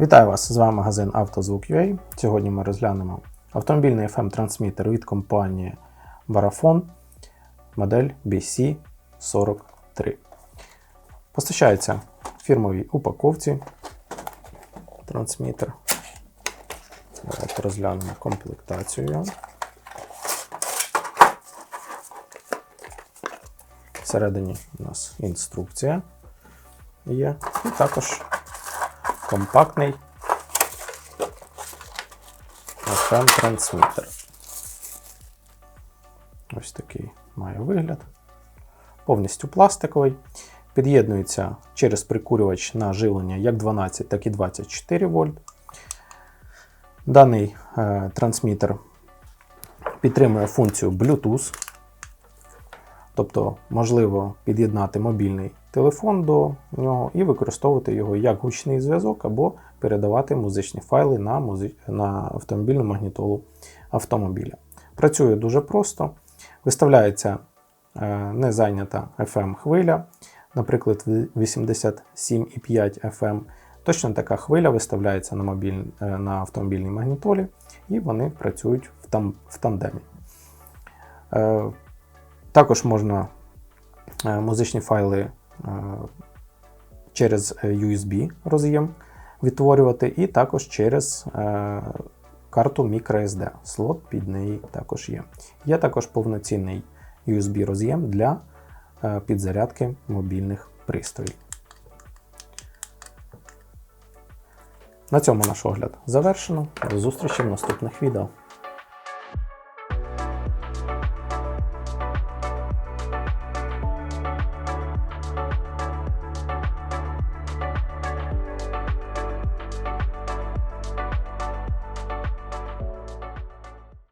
Вітаю вас! З вами магазин «Автозвук.UA». Сьогодні ми розглянемо автомобільний FM-трансмітер від компанії Barafon модель BC43. Постачається в фірмовій упаковці трансмітер. Давайте розглянемо комплектацію. Всередині у нас інструкція є, і також компактний FM трансмітер. Ось такий має вигляд. Повністю пластиковий. Під'єднується через прикурювач на живлення як 12, так і 24 вольт. Даний е, трансмітер підтримує функцію Bluetooth. Тобто можливо під'єднати мобільний телефон до нього і використовувати його як гучний зв'язок, або передавати музичні файли на, музи... на автомобільну магнітолу автомобіля. Працює дуже просто. Виставляється е, незайнята FM хвиля, наприклад, 87,5 FM. Точно така хвиля виставляється на, мобіль... е, на автомобільній магнітолі, і вони працюють в, там... в тандемі. Е, також можна е, музичні файли через е, USB роз'єм відтворювати, і також через е, карту microSD. Слот під неї також є. Є також повноцінний USB роз'єм для е, підзарядки мобільних пристроїв. На цьому наш огляд завершено. До зустрічі в наступних відео.